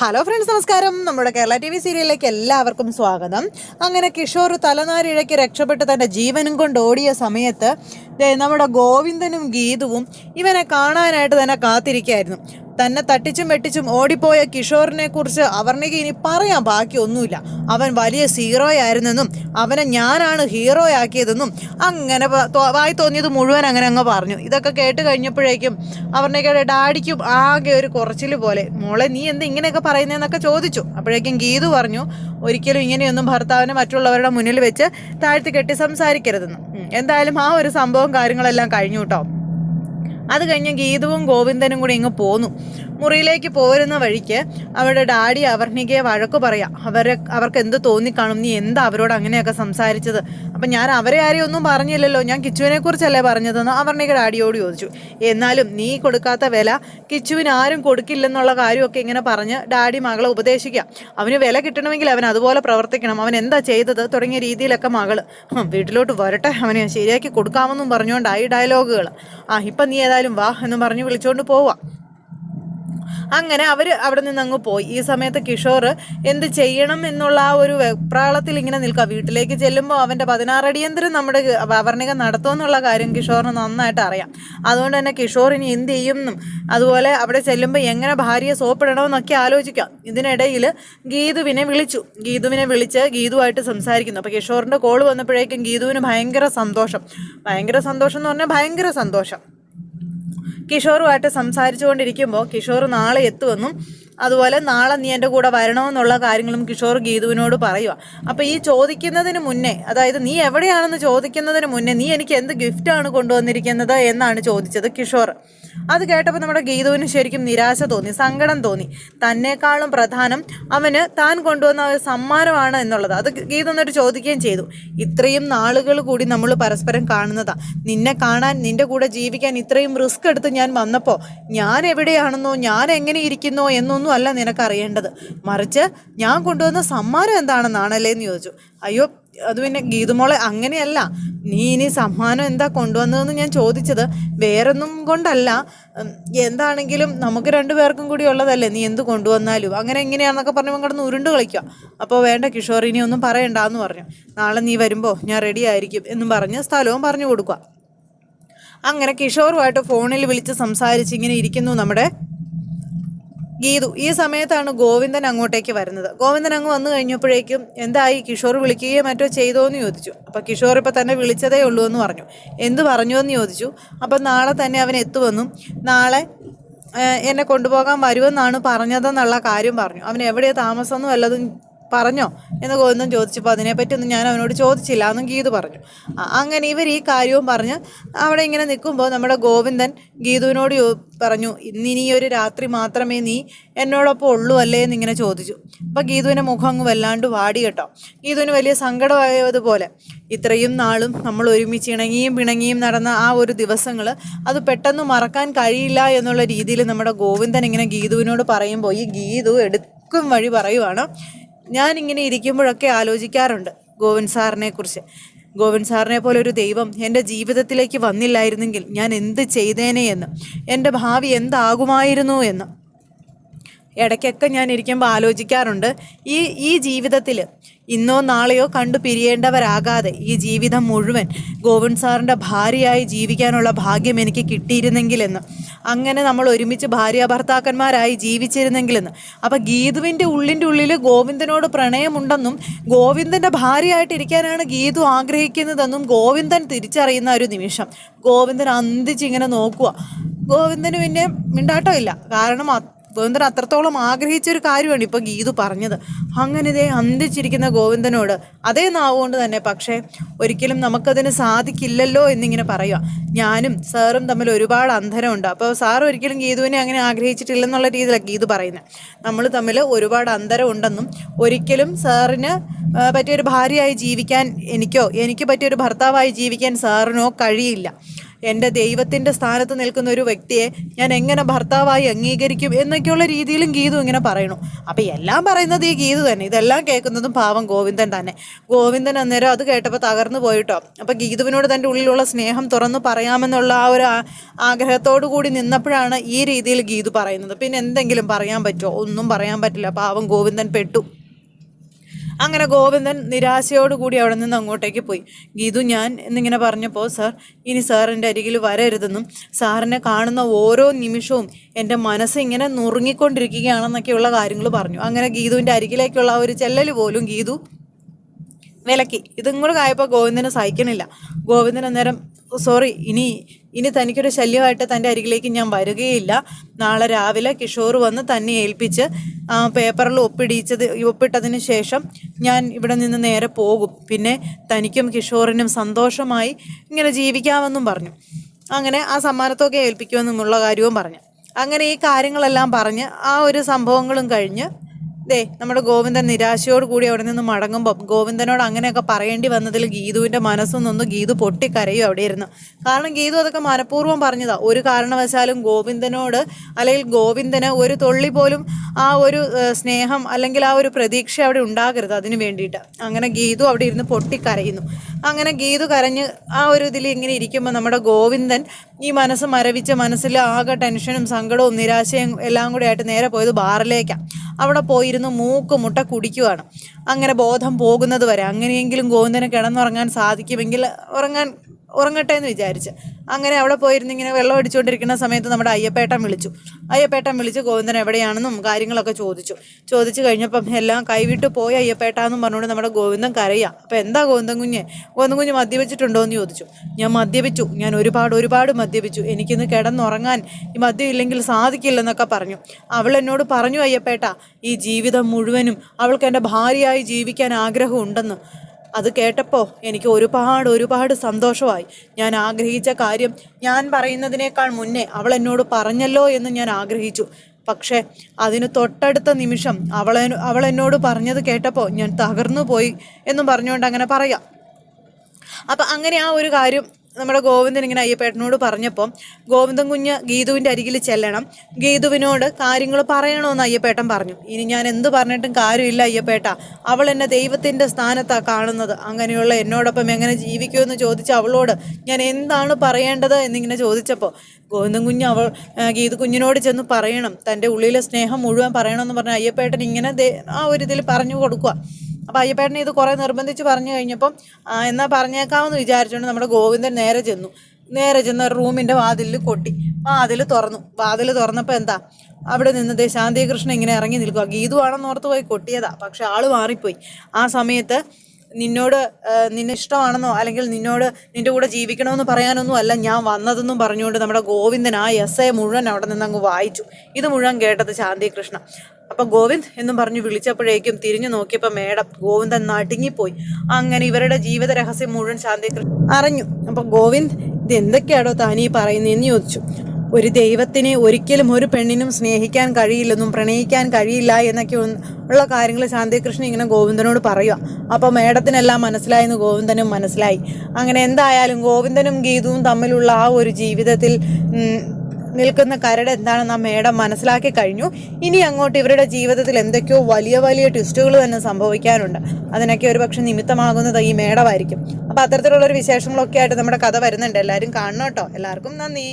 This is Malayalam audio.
ഹലോ ഫ്രണ്ട്സ് നമസ്കാരം. നമ്മുടെ കേരള ടി വി സീരിയലിലേക്ക് എല്ലാവർക്കും സ്വാഗതം. അങ്ങനെ കിഷോർ തലനാരിഴയ്ക്ക് രക്ഷപ്പെട്ട് തന്റെ ജീവനും കൊണ്ട് ഓടിയ സമയത്ത് നമ്മുടെ ഗോവിന്ദനും ഗീതുവും ഇവനെ കാണാനായിട്ട് തന്നെ കാത്തിരിക്കായിരുന്നു. തന്നെ തട്ടിച്ചും വെട്ടിച്ചും ഓടിപ്പോയ കിഷോറിനെ കുറിച്ച് അവർണിക്ക് ഇനി പറയാൻ ബാക്കിയൊന്നുമില്ല. അവൻ വലിയ സീറോയായിരുന്നെന്നും അവനെ ഞാനാണ് ഹീറോ ആക്കിയതെന്നും അങ്ങനെ വായി തോന്നിയത് മുഴുവൻ അങ്ങനെ അങ്ങ് പറഞ്ഞു. ഇതൊക്കെ കേട്ട് കഴിഞ്ഞപ്പോഴേക്കും അവർണിക്കയുടെ ഡാഡിക്കും ആകെ ഒരു കുറച്ചിൽ പോലെ മോളെ നീ എന്ത് ഇങ്ങനെയൊക്കെ പറയുന്നതെന്നൊക്കെ ചോദിച്ചു. അപ്പോഴേക്കും ഗീതു പറഞ്ഞു ഒരിക്കലും ഇങ്ങനെയൊന്നും ഭർത്താവിനെ മറ്റുള്ളവരുടെ മുന്നിൽ വെച്ച് താഴ്ത്തി കെട്ടി സംസാരിക്കരുതെന്ന്. എന്തായാലും ആ ഒരു സംഭവം കാര്യങ്ങളെല്ലാം കഴിഞ്ഞു കേട്ടോ. അത് കഴിഞ്ഞ് ഗീതുവും ഗോവിന്ദനും കൂടി ഇങ്ങ് പോന്നു. മുറിയിലേക്ക് പോരുന്ന വഴിക്ക് അവരുടെ ഡാഡി അവർണികയെ വഴക്ക് പറയാം. അവരെ അവർക്ക് എന്ത് തോന്നിക്കാണും? നീ എന്താ അവരോട് അങ്ങനെയൊക്കെ സംസാരിച്ചത്? അപ്പം ഞാൻ അവരെ ആരെയും ഒന്നും പറഞ്ഞില്ലല്ലോ. ഞാൻ കിച്ചുവിനെ കുറിച്ചല്ലേ പറഞ്ഞതെന്ന് അവർണിക ഡാഡിയോട് ചോദിച്ചു. എന്നാലും നീ കൊടുക്കാത്ത വില കിച്ചുവിന് ആരും കൊടുക്കില്ലെന്നുള്ള കാര്യമൊക്കെ ഇങ്ങനെ പറഞ്ഞ് ഡാഡി മകളെ ഉപദേശിക്കുക അവന് വില കിട്ടണമെങ്കിൽ അവൻ അതുപോലെ പ്രവർത്തിക്കണം. അവൻ എന്താ ചെയ്തത്? തുടങ്ങിയ രീതിയിലൊക്കെ മകൾ. വീട്ടിലോട്ട് വരട്ടെ. അവനെ ശരിയാക്കി കൊടുക്കാമെന്നും പറഞ്ഞുകൊണ്ടായി ഡയലോഗുകൾ ആ ഇപ്പം നീ ഏതായാലും വാ എന്ന് പറഞ്ഞ് വിളിച്ചുകൊണ്ട് പോവാം. അങ്ങനെ അവർ അവിടെ നിന്ന് അങ്ങ് പോയി. ഈ സമയത്ത് കിഷോർ എന്ത് ചെയ്യണം എന്നുള്ള ആ ഒരു വെപ്രാളത്തിൽ ഇങ്ങനെ നിൽക്കുക വീട്ടിലേക്ക് ചെല്ലുമ്പോൾ അവന്റെ പതിനാറടിയന്തരം നമ്മുടെ വർണിക നടത്തുമെന്നുള്ള കാര്യം കിഷോറിന് നന്നായിട്ട് അറിയാം. അതുകൊണ്ട് തന്നെ കിഷോർ ഇനി എന്ത് ചെയ്യുമെന്നും അതുപോലെ അവിടെ ചെല്ലുമ്പോൾ എങ്ങനെ ഭാര്യയെ സോപ്പിടണമെന്നൊക്കെ ആലോചിക്കാം. ഇതിനിടയിൽ ഗീതുവിനെ വിളിച്ചു. ഗീതുവിനെ വിളിച്ച് ഗീതുവായിട്ട് സംസാരിക്കുന്നു. അപ്പോൾ കിഷോറിന്റെ കോൾ വന്നപ്പോഴേക്കും ഗീതുവിന് ഭയങ്കര സന്തോഷം. ഭയങ്കര സന്തോഷം എന്ന് പറഞ്ഞാൽ ഭയങ്കര സന്തോഷം. കിഷോറുമായിട്ട് സംസാരിച്ചുകൊണ്ടിരിക്കുമ്പോൾ കിഷോർ നാളെ എത്തുമെന്നും അതുപോലെ നാളെ നീ എന്റെ കൂടെ വരണമെന്നുള്ള കാര്യങ്ങളും കിഷോർ ഗീതുവിനോട് പറയുക അപ്പോൾ ഈ ചോദിക്കുന്നതിന് മുന്നേ അതായത് നീ എവിടെയാണെന്ന് ചോദിക്കുന്നതിന് മുന്നേ നീ എനിക്ക് എന്ത് ഗിഫ്റ്റാണ് കൊണ്ടുവന്നിരിക്കുന്നത് എന്നാണ് ചോദിച്ചത് കിഷോർ. അത് കേട്ടപ്പോൾ നമ്മുടെ ഗീതുവിന് ശരിക്കും നിരാശ തോന്നി സങ്കടം തോന്നി. തന്നെക്കാളും പ്രധാനം അവന് താൻ കൊണ്ടുവന്ന ഒരു സമ്മാനമാണ് എന്നുള്ളത്. അത് ഗീതു എന്നിട്ട് ചോദിക്കുകയും ചെയ്തു ഇത്രയും നാളുകൾ കൂടി നമ്മൾ പരസ്പരം കാണുന്നതാ. നിന്നെ കാണാൻ നിന്റെ കൂടെ ജീവിക്കാൻ ഇത്രയും റിസ്ക് എടുത്ത് ഞാൻ വന്നപ്പോൾ ഞാൻ എവിടെയാണെന്നോ ഞാൻ എങ്ങനെ ഇരിക്കുന്നോ എന്നൊന്നും അല്ല നിനക്ക് അറിയേണ്ടത് മറിച്ച് ഞാൻ കൊണ്ടുവന്ന സമ്മാനം എന്താണെന്നാണല്ലേ എന്ന് ചോദിച്ചു. അയ്യോ അത് പിന്നെ ഗീതുമോളെ അങ്ങനെയല്ല. നീ ഇനി സമ്മാനം എന്താ കൊണ്ടുവന്നതെന്ന് ഞാൻ ചോദിച്ചത് വേറൊന്നും കൊണ്ടല്ല. എന്താണെങ്കിലും നമുക്ക് രണ്ടുപേർക്കും കൂടി ഉള്ളതല്ലേ. നീ എന്ത് കൊണ്ടുവന്നാലും. അങ്ങനെ എങ്ങനെയാണെന്നൊക്കെ പറഞ്ഞ് കിടന്ന് ഉരുണ്ട് കളിക്കുക അപ്പോൾ വേണ്ട കിഷോർ ഇനി ഒന്നും പറയണ്ടെന്ന് പറഞ്ഞു. നാളെ നീ വരുമ്പോൾ ഞാൻ റെഡി ആയിരിക്കും എന്നും പറഞ്ഞ് സ്ഥലവും പറഞ്ഞു കൊടുക്കുക അങ്ങനെ കിഷോറുമായിട്ട് ഫോണിൽ വിളിച്ച് സംസാരിച്ച് ഇങ്ങനെ ഇരിക്കുന്നു നമ്മുടെ ഗീതു ഈ സമയത്താണ് ഗോവിന്ദൻ അങ്ങോട്ടേക്ക് വരുന്നത്. ഗോവിന്ദൻ അങ്ങ് വന്നു കഴിഞ്ഞപ്പോഴേക്കും എന്തായി കിഷോർ വിളിക്കുകയോ മറ്റോ ചെയ്തോ എന്ന് ചോദിച്ചു. അപ്പം കിഷോർ ഇപ്പം തന്നെ വിളിച്ചതേ ഉള്ളൂ എന്ന് പറഞ്ഞു. എന്ത് പറഞ്ഞു എന്ന് ചോദിച്ചു. അപ്പം നാളെ തന്നെ അവൻ എത്തുമെന്നും നാളെ എന്നെ കൊണ്ടുപോകാൻ വരുമെന്നാണ് പറഞ്ഞതെന്നുള്ള കാര്യം പറഞ്ഞു. അവൻ എവിടെയാണ് താമസം വല്ലതും പറഞ്ഞോ എന്ന് ഗോവിന്ദൻ ചോദിച്ചപ്പോൾ അതിനെപ്പറ്റിയൊന്നും ഞാൻ അവനോട് ചോദിച്ചില്ല എന്നും ഗീതു പറഞ്ഞു. അങ്ങനെ ഇവർ ഈ കാര്യവും പറഞ്ഞ് അവിടെ ഇങ്ങനെ നിൽക്കുമ്പോൾ നമ്മുടെ ഗോവിന്ദൻ ഗീതുവിനോട് പറഞ്ഞു പറഞ്ഞു ഇന്നിനി ഒരു രാത്രി മാത്രമേ നീ എന്നോടൊപ്പം ഉള്ളൂ അല്ലേ എന്നിങ്ങനെ ചോദിച്ചു. അപ്പം ഗീതുവിന്റെ മുഖം അങ്ങ് വല്ലാണ്ട് വാടി കേട്ടോ. ഗീതുവിന് വലിയ സങ്കടമായതുപോലെ ഇത്രയും നാളും നമ്മൾ ഒരുമിച്ച് ഇണങ്ങിയും പിണങ്ങിയും നടന്ന ആ ഒരു ദിവസങ്ങൾ അത് പെട്ടെന്ന് മറക്കാൻ കഴിയില്ല എന്നുള്ള രീതിയിൽ നമ്മുടെ ഗോവിന്ദൻ ഇങ്ങനെ ഗീതുവിനോട് പറയുമ്പോൾ ഈ ഗീതു എടുക്കും വഴി പറയുവാണ്. ഞാനിങ്ങനെ ഇരിക്കുമ്പോഴൊക്കെ ആലോചിക്കാറുണ്ട് ഗോവിന്ദ് സാറിനെ കുറിച്ച്. ഗോവിന്ദ് സാറിനെ പോലെ ഒരു ദൈവം എന്റെ ജീവിതത്തിലേക്ക് വന്നില്ലായിരുന്നെങ്കിൽ ഞാൻ എന്ത് ചെയ്തേനെ എന്ന്. എന്റെ ഭാവി എന്താകുമായിരുന്നു എന്ന്. ഇടയ്ക്കൊക്കെ ഞാൻ ഇരിക്കുമ്പോൾ ആലോചിക്കാറുണ്ട് ഈ ഈ ജീവിതത്തിൽ ഇന്നോ നാളെയോ കണ്ടു പിരിയേണ്ടവരാകാതെ ഈ ജീവിതം മുഴുവൻ ഗോവിന്ദ് സാറിന്റെ ഭാര്യയായി ജീവിക്കാനുള്ള ഭാഗ്യം എനിക്ക് കിട്ടിയിരുന്നെങ്കിലെന്ന്. അങ്ങനെ നമ്മൾ ഒരുമിച്ച് ഭാര്യ ഭർത്താക്കന്മാരായി ജീവിച്ചിരുന്നെങ്കിലെന്ന്. അപ്പം ഗീതുവിന്റെ ഉള്ളിന്റെ ഉള്ളിൽ ഗോവിന്ദനോട് പ്രണയമുണ്ടെന്നും ഗോവിന്ദന്റെ ഭാര്യയായിട്ടിരിക്കാനാണ് ഗീതു ആഗ്രഹിക്കുന്നതെന്നും ഗോവിന്ദൻ തിരിച്ചറിയുന്ന ഒരു നിമിഷം. ഗോവിന്ദൻ അന്തിച്ചിങ്ങനെ നോക്കുക ഗോവിന്ദന് പിന്നെ മിണ്ടാട്ടമില്ല. കാരണം ഗോവിന്ദൻ അത്രത്തോളം ആഗ്രഹിച്ച ഒരു കാര്യമാണ് ഇപ്പോൾ ഗീതു പറഞ്ഞത്. അങ്ങനെ ഇതേ അന്തിച്ചിരിക്കുന്ന ഗോവിന്ദനോട് അതേ നാവുകൊണ്ട് തന്നെ പക്ഷേ ഒരിക്കലും നമുക്കതിന് സാധിക്കില്ലല്ലോ എന്നിങ്ങനെ പറയുക ഞാനും സാറും തമ്മിൽ ഒരുപാട് അന്തരമുണ്ട് അപ്പോൾ സാർ ഒരിക്കലും ഗീതുവിനെ അങ്ങനെ ആഗ്രഹിച്ചിട്ടില്ലെന്നുള്ള രീതിയിലാണ് ഗീതു പറയുന്നത് നമ്മൾ തമ്മിൽ ഒരുപാട് അന്തരമുണ്ടെന്നും ഒരിക്കലും സാറിന് പറ്റിയൊരു ഭാര്യയായി ജീവിക്കാൻ എനിക്കോ എനിക്ക് പറ്റിയൊരു ഭർത്താവായി ജീവിക്കാൻ സാറിനോ കഴിയില്ല. എന്റെ ദൈവത്തിന്റെ സ്ഥാനത്ത് നിൽക്കുന്ന ഒരു വ്യക്തിയെ ഞാൻ എങ്ങനെ ഭർത്താവായി അംഗീകരിക്കും എന്നൊക്കെയുള്ള രീതിയിലും ഗീതു ഇങ്ങനെ പറയണു അപ്പം എല്ലാം പറയുന്നത് ഈ ഗീതു തന്നെ. ഇതെല്ലാം കേൾക്കുന്നതും പാവം ഗോവിന്ദൻ തന്നെ. ഗോവിന്ദൻ അന്നേരം അത് കേട്ടപ്പോൾ തകർന്നു പോയിട്ടോ. അപ്പം ഗീതുവിനോട് തന്റെ ഉള്ളിലുള്ള സ്നേഹം തുറന്നു പറയാമെന്നുള്ള ആ ഒരു ആഗ്രഹത്തോടു കൂടി നിന്നപ്പോഴാണ് ഈ രീതിയിൽ ഗീതു പറയുന്നത്. പിന്നെ എന്തെങ്കിലും പറയാൻ പറ്റുമോ? ഒന്നും പറയാൻ പറ്റില്ല. പാവം ഗോവിന്ദൻ പെട്ടു. അങ്ങനെ ഗോവിന്ദൻ നിരാശയോടുകൂടി അവിടെ നിന്ന് അങ്ങോട്ടേക്ക് പോയി. ഗീതു ഞാൻ എന്നിങ്ങനെ പറഞ്ഞപ്പോൾ സാർ ഇനി സാറിന്റെ അരികിൽ വരരുതെന്നും സാറിനെ കാണുന്ന ഓരോ നിമിഷവും എന്റെ മനസ്സ് ഇങ്ങനെ നുറുങ്ങിക്കൊണ്ടിരിക്കുകയാണെന്നൊക്കെയുള്ള കാര്യങ്ങൾ പറഞ്ഞു. അങ്ങനെ ഗീതുവിന്റെ അരികിലേക്കുള്ള ഒരു ചെല്ലൽ പോലും ഗീതു വിലക്കി. ഇതും കൂടെ ആയപ്പോൾ ഗോവിന്ദനെ സഹിക്കണില്ല. ഗോവിന്ദൻ അന്നേരം സോറി ഇനി ഇനി തനിക്കൊരു ശല്യമായിട്ട് തന്റെ അരികിലേക്ക് ഞാൻ വരികയില്ല. നാളെ രാവിലെ കിഷോർ വന്ന് തന്നെ ഏൽപ്പിച്ച് പേപ്പറിൽ ഒപ്പിടിച്ചത് ഒപ്പിട്ടതിന് ശേഷം ഞാൻ ഇവിടെ നിന്ന് നേരെ പോകും. പിന്നെ തനിക്കും കിഷോറിനും സന്തോഷമായി ഇങ്ങനെ ജീവിക്കാമെന്നും പറഞ്ഞു. അങ്ങനെ ആ സമ്മാനത്തൊക്കെ ഏൽപ്പിക്കുമെന്നുമുള്ള കാര്യവും പറഞ്ഞു. അങ്ങനെ ഈ കാര്യങ്ങളെല്ലാം പറഞ്ഞ് ആ ഒരു സംഭവങ്ങളും കഴിഞ്ഞ് ദേ നമ്മുടെ ഗോവിന്ദൻ നിരാശയോട് കൂടി അവിടെ നിന്ന് മടങ്ങുമ്പോൾ ഗോവിന്ദനോട് അങ്ങനെയൊക്കെ പറയേണ്ടി വന്നതിൽ ഗീതുവിന്റെ മനസ്സൊന്നൊന്ന് നൊന്ന് ഗീതു പൊട്ടിക്കരയും അവിടെ ഇരുന്നു. കാരണം ഗീതു അതൊക്കെ മനഃപൂർവം പറഞ്ഞതാ. ഒരു കാരണവശാലും ഗോവിന്ദനോട് അല്ലെങ്കിൽ ഗോവിന്ദന് ഒരു തൊള്ളി പോലും ആ ഒരു സ്നേഹം അല്ലെങ്കിൽ ആ ഒരു പ്രതീക്ഷ അവിടെ ഉണ്ടാകരുത് അതിന് വേണ്ടിയിട്ട്. അങ്ങനെ ഗീതു അവിടെ ഇരുന്ന് പൊട്ടിക്കരയുന്നു. അങ്ങനെ ഗീതു കരഞ്ഞ് ആ ഒരു ഇതിൽ ഇങ്ങനെ ഇരിക്കുമ്പോൾ നമ്മുടെ ഗോവിന്ദൻ ഈ മനസ്സ് മരവിച്ച മനസ്സിൽ ആകെ ടെൻഷനും സങ്കടവും നിരാശയും എല്ലാം കൂടി ആയിട്ട് നേരെ പോയത് ബാറിലേക്കാണ് അവിടെ പോയിരുന്ന് മൂക്ക് മുട്ട കുടിക്കുവാണ്. അങ്ങനെ ബോധം പോകുന്നത് വരെ. അങ്ങനെയെങ്കിലും ഗോവിന്ദന് കിടന്നുറങ്ങാൻ സാധിക്കുമെങ്കിൽ ഉറങ്ങാൻ ഉറങ്ങട്ടെ എന്ന് വിചാരിച്ച്. അങ്ങനെ അവിടെ പോയിരുന്ന് ഇങ്ങനെ വെള്ളം അടിച്ചുകൊണ്ടിരിക്കുന്ന സമയത്ത് നമ്മുടെ അയ്യപ്പേട്ടൻ വിളിച്ചു. അയ്യപ്പേട്ടൻ വിളിച്ച് ഗോവിന്ദൻ എവിടെയാണെന്നും കാര്യങ്ങളൊക്കെ ചോദിച്ചു. ചോദിച്ചു കഴിഞ്ഞപ്പം എല്ലാം കൈവിട്ട് പോയി അയ്യപ്പേട്ടാന്നും പറഞ്ഞുകൊണ്ട് നമ്മുടെ ഗോവിന്ദൻ കരയുക അപ്പം എന്താ ഗോവിന്ദൻ കുഞ്ഞ്? ഗോവിന്ദൻ കുഞ്ഞ് മദ്യപിച്ചിട്ടുണ്ടോ? എന്ന് ചോദിച്ചു. ഞാൻ മദ്യപിച്ചു. ഞാൻ ഒരുപാട് ഒരുപാട് മദ്യപിച്ചു. എനിക്കിന്ന് കിടന്നുറങ്ങാൻ ഈ മദ്യം ഇല്ലെങ്കിൽ സാധിക്കില്ലെന്നൊക്കെ പറഞ്ഞു. അവൾ എന്നോട് പറഞ്ഞു അയ്യപ്പേട്ട ഈ ജീവിതം മുഴുവനും അവൾക്ക് എന്റെ ഭാര്യയായി ജീവിക്കാൻ ആഗ്രഹമുണ്ടെന്ന്. അത് കേട്ടപ്പോൾ എനിക്ക് ഒരുപാട് ഒരുപാട് സന്തോഷമായി. ഞാൻ ആഗ്രഹിച്ച കാര്യം ഞാൻ പറയുന്നതിനേക്കാൾ മുന്നേ അവൾ എന്നോട് പറഞ്ഞല്ലോ എന്ന് ഞാൻ ആഗ്രഹിച്ചു. പക്ഷേ അതിന് തൊട്ടടുത്ത നിമിഷം അവളെ അവൾ എന്നോട് പറഞ്ഞത് കേട്ടപ്പോൾ ഞാൻ തകർന്നു പോയി എന്നും പറഞ്ഞുകൊണ്ട് അങ്ങനെ പറയാം. അപ്പം അങ്ങനെ ആ ഒരു കാര്യം നമ്മുടെ ഗോവിന്ദൻ ഇങ്ങനെ അയ്യപ്പേട്ടനോട് പറഞ്ഞപ്പം ഗോവിന്ദൻ കുഞ്ഞ് ഗീതുവിന്റെ അരികിൽ ചെല്ലണം. ഗീതുവിനോട് കാര്യങ്ങൾ പറയണമെന്ന് അയ്യപ്പേട്ടൻ പറഞ്ഞു. ഇനി ഞാൻ എന്ത് പറഞ്ഞിട്ടും കാര്യമില്ല അയ്യപ്പേട്ട. അവൾ എന്നെ ദൈവത്തിന്റെ സ്ഥാനത്താണ് കാണുന്നത്. അങ്ങനെയുള്ള എന്നോടൊപ്പം എങ്ങനെ ജീവിക്കുമെന്ന് ചോദിച്ച അവളോട് ഞാൻ എന്താണ് പറയേണ്ടത് എന്നിങ്ങനെ ചോദിച്ചപ്പോൾ ഗോവിന്ദൻ കുഞ്ഞ് അവൾ ഗീതു കുഞ്ഞിനോട് ചെന്ന് പറയണം. തന്റെ ഉള്ളിലെ സ്നേഹം മുഴുവൻ പറയണമെന്ന് പറഞ്ഞ അയ്യപ്പേട്ടൻ ഇങ്ങനെ ആ ഒരു ഇതിൽ പറഞ്ഞു കൊടുക്കുക. അപ്പം അയ്യപ്പേട്ടനെ ഇത് കുറേ നിർബന്ധിച്ച് പറഞ്ഞു കഴിഞ്ഞപ്പം എന്നാൽ എന്നാ പറഞ്ഞേക്കാമെന്ന് വിചാരിച്ചുകൊണ്ട് നമ്മുടെ ഗോവിന്ദൻ നേരെ ചെന്നു. നേരെ ചെന്ന് റൂമിന്റെ വാതിലിൽ കൊട്ടി. വാതിൽ തുറന്നു. വാതിൽ തുറന്നപ്പോൾ എന്താ? അവിടെ നിന്നത് ശാന്തികൃഷ്ണൻ ഇങ്ങനെ ഇറങ്ങി നിൽക്കുക ഗീതു ആണെന്ന് ഓർത്ത് പോയി കൊട്ടിയതാ. പക്ഷെ ആൾ മാറിപ്പോയി. ആ സമയത്ത് നിന്നോട് നിന്നെ ഇഷ്ടമാണെന്നോ അല്ലെങ്കിൽ നിന്നോട് നിന്റെ കൂടെ ജീവിക്കണമെന്ന് പറയാനൊന്നും അല്ല ഞാൻ വന്നതെന്നും പറഞ്ഞുകൊണ്ട് നമ്മുടെ ഗോവിന്ദൻ ആ എസ് എ മുഴുവൻ അവിടെ നിന്ന് അങ്ങ് വായിച്ചു. ഇത് മുഴുവൻ കേട്ടത് ശാന്തി കൃഷ്ണ അപ്പം ഗോവിന്ദ് എന്നും പറഞ്ഞ് വിളിച്ചപ്പോഴേക്കും തിരിഞ്ഞു നോക്കിയപ്പോൾ മേഡം ഗോവിന്ദൻ നടുങ്ങിപ്പോയി. അങ്ങനെ ഇവരുടെ ജീവിത രഹസ്യം മുഴുവൻ ശാന്തി കൃഷ്ണ അറിഞ്ഞു. അപ്പം ഗോവിന്ദ് ഇത് എന്തൊക്കെയാണോ താനീ പറയുന്നതെന്ന് ചോദിച്ചു. ഒരു ദൈവത്തിനെ ഒരിക്കലും ഒരു പെണ്ണിനും സ്നേഹിക്കാൻ കഴിയില്ലെന്നും പ്രണയിക്കാൻ കഴിയില്ല എന്നൊക്കെ ഉള്ള കാര്യങ്ങൾ ശാന്തികൃഷ്ണൻ ഇങ്ങനെ ഗോവിന്ദനോട് പറയുക അപ്പോൾ മേഡത്തിനെല്ലാം മനസ്സിലായെന്ന് ഗോവിന്ദനും മനസ്സിലായി. അങ്ങനെ എന്തായാലും ഗോവിന്ദനും ഗീതവും തമ്മിലുള്ള ആ ഒരു ജീവിതത്തിൽ നിൽക്കുന്ന കരട് എന്താണെന്ന് ആ മേഡം മനസ്സിലാക്കി കഴിഞ്ഞു. ഇനി അങ്ങോട്ട് ഇവരുടെ ജീവിതത്തിൽ എന്തൊക്കെയോ വലിയ വലിയ ട്വിസ്റ്റുകൾ തന്നെ സംഭവിക്കാനുണ്ട്. അതിനൊക്കെ ഒരു പക്ഷെ നിമിത്തമാകുന്നത് ഈ മേഡമായിരിക്കും. അപ്പോൾ അത്തരത്തിലുള്ളൊരു വിശേഷങ്ങളൊക്കെ ആയിട്ട് നമ്മുടെ കഥ വരുന്നുണ്ട്. എല്ലാവരും കാണണം കേട്ടോ. എല്ലാവർക്കും നന്ദി.